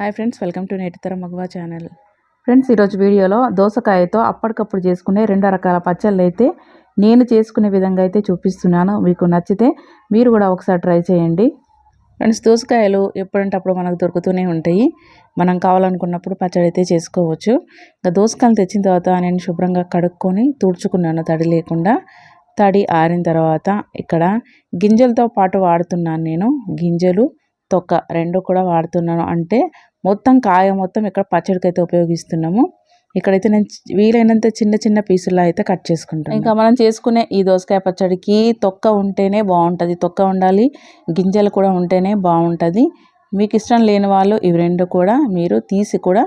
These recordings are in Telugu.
హాయ్ ఫ్రెండ్స్ వెల్కమ్ టు నేటితర మగవా ఛానల్. ఫ్రెండ్స్ ఈరోజు వీడియోలో దోసకాయతో అప్పటికప్పుడు చేసుకునే రెండు రకాల పచ్చళ్ళు అయితే నేను చేసుకునే విధంగా అయితే చూపిస్తున్నాను. మీకు నచ్చితే మీరు కూడా ఒకసారి ట్రై చేయండి. ఫ్రెండ్స్ దోసకాయలు ఎప్పుడంటే అప్పుడు మనకు దొరుకుతూనే ఉంటాయి. మనం కావాలనుకున్నప్పుడు పచ్చడి అయితే చేసుకోవచ్చు. ఇంకా దోసకాయలు తెచ్చిన తర్వాత నేను శుభ్రంగా కడుక్కొని తుడుచుకున్నాను తడి లేకుండా. తడి ఆరిన తర్వాత ఇక్కడ గింజలతో పాటు వాడుతున్నాను నేను. గింజలు తొక్క రెండు కూడా వాడుతున్నాను. అంటే మొత్తం కాయ మొత్తం ఇక్కడ పచ్చడికి అయితే ఉపయోగిస్తున్నాము. ఇక్కడైతే నేను వీలైనంత చిన్న చిన్న పీసుల్లో అయితే కట్ చేసుకుంటాను. ఇంకా మనం చేసుకునే ఈ దోసకాయ పచ్చడికి తొక్క ఉంటేనే బాగుంటుంది. తొక్క ఉండాలి గింజలు కూడా ఉంటేనే బాగుంటుంది. మీకు ఇష్టం లేని వాళ్ళు ఇవి రెండు కూడా మీరు తీసి కూడా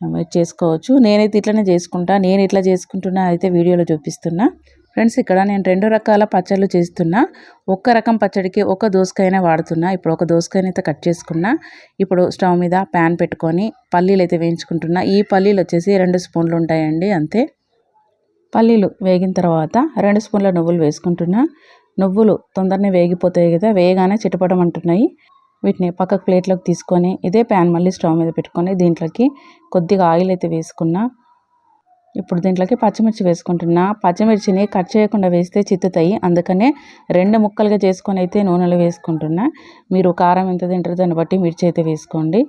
మీరు చేసుకోవచ్చు. నేనైతే ఇట్లనే చేసుకుంటా. నేను ఇట్లా చేసుకుంటున్నా అయితే వీడియోలో చూపిస్తున్నా. ఫ్రెండ్స్ ఇక్కడ నేను రెండు రకాల పచ్చళ్ళు చేస్తున్నా. ఒక్క రకం పచ్చడికి ఒక దోసకాయనే వాడుతున్నా. ఇప్పుడు ఒక దోసకాయని అయితే కట్ చేసుకున్నా. ఇప్పుడు స్టవ్ మీద ప్యాన్ పెట్టుకొని పల్లీలు అయితే వేయించుకుంటున్నా. ఈ పల్లీలు వచ్చేసి రెండు స్పూన్లు ఉంటాయండి అంతే. పల్లీలు వేగిన తర్వాత రెండు స్పూన్ల నువ్వులు వేసుకుంటున్నా. నువ్వులు తొందరనే వేగిపోతాయి కదా వేగానే చిటపడమంటున్నాయి. వీటిని పక్కకు ప్లేట్లోకి తీసుకొని ఇదే ప్యాన్ మళ్ళీ స్టవ్ మీద పెట్టుకొని దీంట్లోకి కొద్దిగా ఆయిల్ అయితే వేసుకున్నా. ఇప్పుడు దీంట్లోకి పచ్చిమిర్చి వేసుకుంటున్నా. పచ్చిమిర్చిని కట్ చేయకుండా వేస్తే చిత్తుతాయి. అందుకనే రెండు ముక్కలుగా చేసుకొని అయితే నూనెలో వేసుకుంటున్నా. మీరు కారం ఎంత తింటారు దాన్ని బట్టి మిర్చి అయితే వేసుకోండి.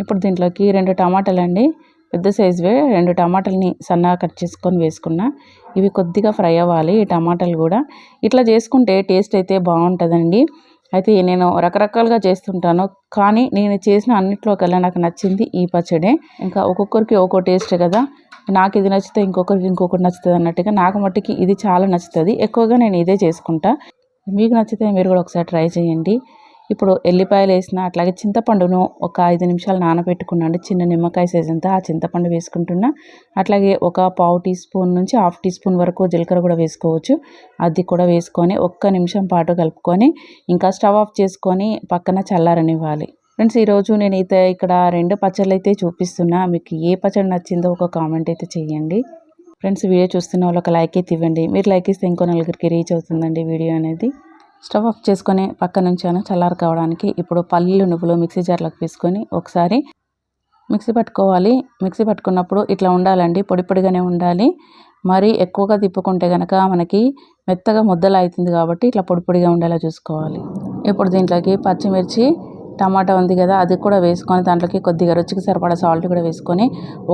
ఇప్పుడు దీంట్లోకి రెండు టమాటాలు అండి పెద్ద సైజువే. రెండు టమాటాలని సన్నగా కట్ చేసుకొని వేసుకున్నా. ఇవి కొద్దిగా ఫ్రై అవ్వాలి ఈ టమాటాలు కూడా. ఇట్లా చేసుకుంటే టేస్ట్ అయితే బాగుంటుందండి. అయితే నేను రకరకాలుగా చేస్తుంటాను. కానీ నేను చేసిన అన్నిట్లో కల్లా నాకు నచ్చింది ఈ పచ్చడే. ఇంకా ఒక్కొక్కరికి ఒక్కో టేస్ట్ కదా. నాకు ఇది నచ్చితే ఇంకొకరికి ఇంకొకటి నచ్చుతుంది అన్నట్టుగా నాకు మట్టుకి ఇది చాలా నచ్చుతుంది. ఎక్కువగా నేను ఇదే చేసుకుంటా. మీకు నచ్చితే మీరు కూడా ఒకసారి ట్రై చేయండి. ఇప్పుడు ఎల్లిపాయలు వేసిన అట్లాగే చింతపండును ఒక ఐదు నిమిషాలు నానబెట్టుకున్నాను. చిన్న నిమ్మకాయ సైజ్ అంతా ఆ చింతపండు వేసుకుంటున్నా. అట్లాగే ఒక పావు టీ స్పూన్ నుంచి హాఫ్ టీ స్పూన్ వరకు జీలకర్ర కూడా వేసుకోవచ్చు. అది కూడా వేసుకొని ఒక్క నిమిషం పాటు కలుపుకొని ఇంకా స్టవ్ ఆఫ్ చేసుకొని పక్కన చల్లారనివ్వాలి. ఫ్రెండ్స్ ఈరోజు నేను అయితే ఇక్కడ రెండు పచ్చళ్ళు అయితే చూపిస్తున్నా. మీకు ఏ పచ్చడి నచ్చిందో ఒక కామెంట్ అయితే చేయండి ఫ్రెండ్స్ వీడియో చూస్తున్న వాళ్ళు ఒక లైక్ అయితే ఇవ్వండి. మీరు లైక్ ఇస్తే ఇంకో నలుగురికి రీచ్ అవుతుందండి వీడియో అనేది. స్టవ్ ఆఫ్ చేసుకొని పక్క నుంచాను చల్లారు కావడానికి ఇప్పుడు పల్లీలు నువ్వులు మిక్సీ జార్లోకి వేసుకొని ఒకసారి మిక్సీ పట్టుకోవాలి. మిక్సీ పట్టుకున్నప్పుడు ఇట్లా ఉండాలండి. పొడి పొడిగానే ఉండాలి. మరీ ఎక్కువగా తిప్పుకుంటే కనుక మనకి మెత్తగా ముద్దలు అవుతుంది కాబట్టి ఇట్లా పొడి పొడిగా ఉండేలా చూసుకోవాలి. ఇప్పుడు దీంట్లోకి పచ్చిమిర్చి టమాటా ఉంది కదా అది కూడా వేసుకొని దాంట్లోకి కొద్దిగా రుచికి సరిపడా సాల్ట్ కూడా వేసుకొని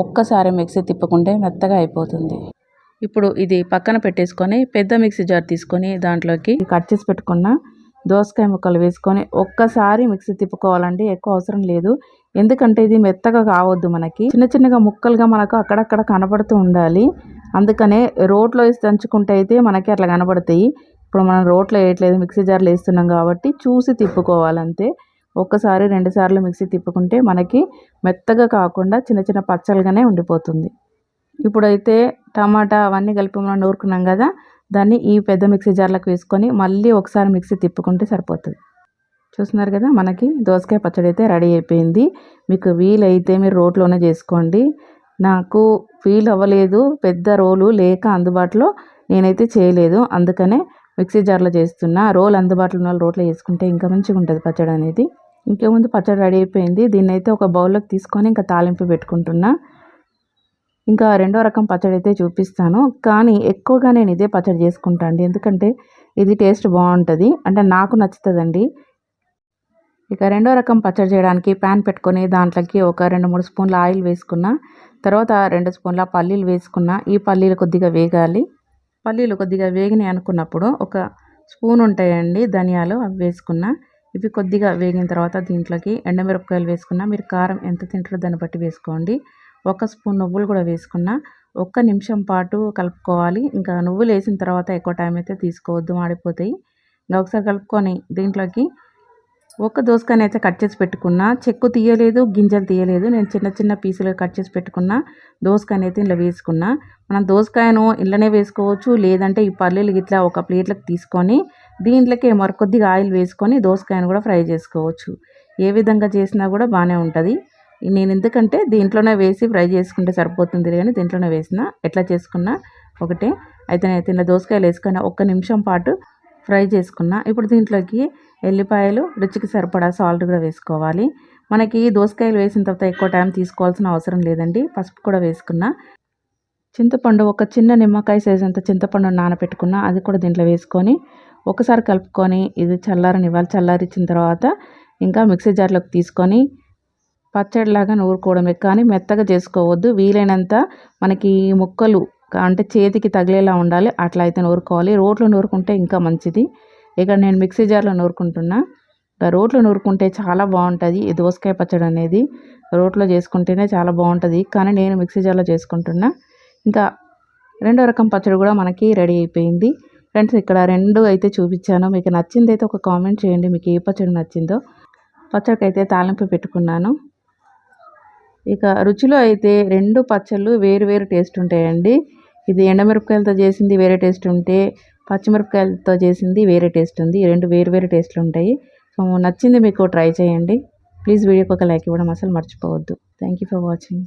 ఒక్కసారి మిక్సీ తిప్పుకుంటే మెత్తగా అయిపోతుంది. ఇప్పుడు ఇది పక్కన పెట్టేసుకొని పెద్ద మిక్సీ జార్ తీసుకొని దాంట్లోకి కట్ చేసి పెట్టుకున్న దోసకాయ ముక్కలు వేసుకొని ఒక్కసారి మిక్సీ తిప్పుకోవాలండి ఎక్కువ అవసరం లేదు. ఎందుకంటే ఇది మెత్తగా కావద్దు మనకి. చిన్న చిన్నగా ముక్కలుగా మనకు అక్కడక్కడ కనబడుతూ ఉండాలి. అందుకనే రోట్లో వేసి దంచుకుంటే అయితే మనకి అట్లా కనబడతాయి. ఇప్పుడు మనం రోట్లో వేయట్లేదు మిక్సీ జార్లో వేస్తున్నాం కాబట్టి చూసి తిప్పుకోవాలంతే. ఒక్కసారి రెండుసార్లు మిక్సీ తిప్పుకుంటే మనకి మెత్తగా కాకుండా చిన్న చిన్న పచ్చలుగానే ఉండిపోతుంది. ఇప్పుడైతే టమాటా అవన్నీ కలిపి మనం నూరుకున్నాం కదా దాన్ని ఈ పెద్ద మిక్సీ జార్లకు వేసుకొని మళ్ళీ ఒకసారి మిక్సీ తిప్పుకుంటే సరిపోతుంది. చూస్తున్నారు కదా మనకి దోసకాయ పచ్చడి అయితే రెడీ అయిపోయింది. మీకు వీలైతే మీరు రోట్లోనే చేసుకోండి. నాకు ఫీల్ అవ్వలేదు పెద్ద రోలు లేక అందుబాటులో నేనైతే చేయలేదు. అందుకనే మిక్సీ జార్లో చేస్తున్నా. రోల్ అందుబాటులో ఉన్న వాళ్ళు రోట్లో చేసుకుంటే ఇంకా మంచిగా ఉంటుంది పచ్చడి అనేది ఇంకేముందు పచ్చడి రెడీ అయిపోయింది. దీన్ని అయితే ఒక బౌల్లోకి తీసుకొని ఇంకా తాలింపు పెట్టుకుంటున్నా. ఇంకా రెండో రకం పచ్చడి అయితే చూపిస్తాను. కానీ ఎక్కువగా నేను ఇదే పచ్చడి చేసుకుంటాను అండి. ఎందుకంటే ఇది టేస్ట్ బాగుంటుంది. అంటే నాకు నచ్చుతుందండి. ఇక రెండో రకం పచ్చడి చేయడానికి ప్యాన్ పెట్టుకొని దాంట్లోకి ఒక రెండు మూడు స్పూన్ల ఆయిల్ వేసుకున్న. తర్వాత రెండు స్పూన్ల పల్లీలు వేసుకున్న. ఈ పల్లీలు కొద్దిగా వేగాలి. పల్లీలు కొద్దిగా వేగినాయి అనుకున్నప్పుడు ఒక స్పూన్ ఉంటాయండి ధనియాలు అవి వేసుకున్న. ఇవి కొద్దిగా వేగిన తర్వాత దీంట్లోకి ఎండమిరపకాయలు వేసుకున్న మీరు కారం ఎంత తింటారో దాన్ని బట్టి వేసుకోండి. ఒక స్పూన్ నువ్వులు కూడా వేసుకున్న ఒక్క నిమిషం పాటు కలుపుకోవాలి. ఇంకా నువ్వులు వేసిన తర్వాత ఎక్కువ టైం అయితే తీసుకోవద్దు మాడిపోతాయి. ఇంకా ఒకసారి కలుపుకొని దీంట్లోకి ఒక దోసకాయని అయితే కట్ చేసి పెట్టుకున్నా. చెక్కు తీయలేదు గింజలు తీయలేదు. నేను చిన్న చిన్న పీసులుగా కట్ చేసి పెట్టుకున్న దోసకాయని అయితే ఇలా వేసుకున్నా. మనం దోసకాయను ఇళ్ళనే వేసుకోవచ్చు లేదంటే ఈ పల్లీలు ఇట్లా ఒక ప్లేట్లకు తీసుకొని దీంట్లోకి మరికొద్దిగా ఆయిల్ వేసుకొని దోసకాయను కూడా ఫ్రై చేసుకోవచ్చు. ఏ విధంగా చేసినా కూడా బాగానే ఉంటుంది. నేను ఎందుకంటే దీంట్లోనే వేసి ఫ్రై చేసుకుంటే సరిపోతుంది కానీ దీంట్లోనే వేసిన. ఎట్లా చేసుకున్నా ఒకటే. అయితే నేను తిన్న దోసకాయలు వేసుకొని ఒక్క నిమిషం పాటు ఫ్రై చేసుకున్నా. ఇప్పుడు దీంట్లోకి ఎల్లిపాయలు రుచికి సరిపడా సాల్ట్ కూడా వేసుకోవాలి. మనకి దోసకాయలు వేసిన తర్వాత ఎక్కువ టైం తీసుకోవాల్సిన అవసరం లేదండి. పసుపు కూడా వేసుకున్నా. చింతపండు ఒక చిన్న నిమ్మకాయ సైజ్ అంత చింతపండు నానబెట్టుకున్న అది కూడా దీంట్లో వేసుకొని ఒకసారి కలుపుకొని ఇది చల్లారనివ్వాలి చల్లారిచ్చిన తర్వాత ఇంకా మిక్సీ జార్లోకి తీసుకొని పచ్చడిలాగా నూరుకోవడమే. కానీ మెత్తగా చేసుకోవద్దు. వీలైనంత మనకి ముక్కలు అంటే చేతికి తగిలేలా ఉండాలి. అట్లా అయితే నూరుకోవాలి. రోట్లో నూరుకుంటే ఇంకా మంచిది. ఇక్కడ నేను మిక్సీ జార్లో నూరుకుంటున్నా. రోట్లో నూరుకుంటే చాలా బాగుంటుంది. ఈ దోసకాయ పచ్చడి అనేది రోట్లో చేసుకుంటేనే చాలా బాగుంటుంది. కానీ నేను మిక్సీ జార్లో చేసుకుంటున్నా. ఇంకా రెండో రకం పచ్చడి కూడా మనకి రెడీ అయిపోయింది. ఫ్రెండ్స్ ఇక్కడ రెండు అయితే చూపించాను. మీకు నచ్చింది అయితే ఒక కామెంట్ చేయండి. మీకు ఏ పచ్చడి నచ్చిందో. పచ్చడికి అయితే తాలింపు పెట్టుకున్నాను. ఇక రుచిలో అయితే రెండు పచ్చళ్ళు వేరు వేరు టేస్ట్ ఉంటాయండి. ఇది ఎండమిరపకాయలతో చేసింది వేరే టేస్ట్ ఉంటే పచ్చిమిరపకాయలతో చేసింది వేరే టేస్ట్ ఉంది. రెండు వేరు వేరు టేస్ట్లు ఉంటాయి. సో నచ్చింది మీకు ట్రై చేయండి. ప్లీజ్ వీడియోకి ఒక లైక్ ఇవ్వడం అసలు మర్చిపోవద్దు. Thank you for watching.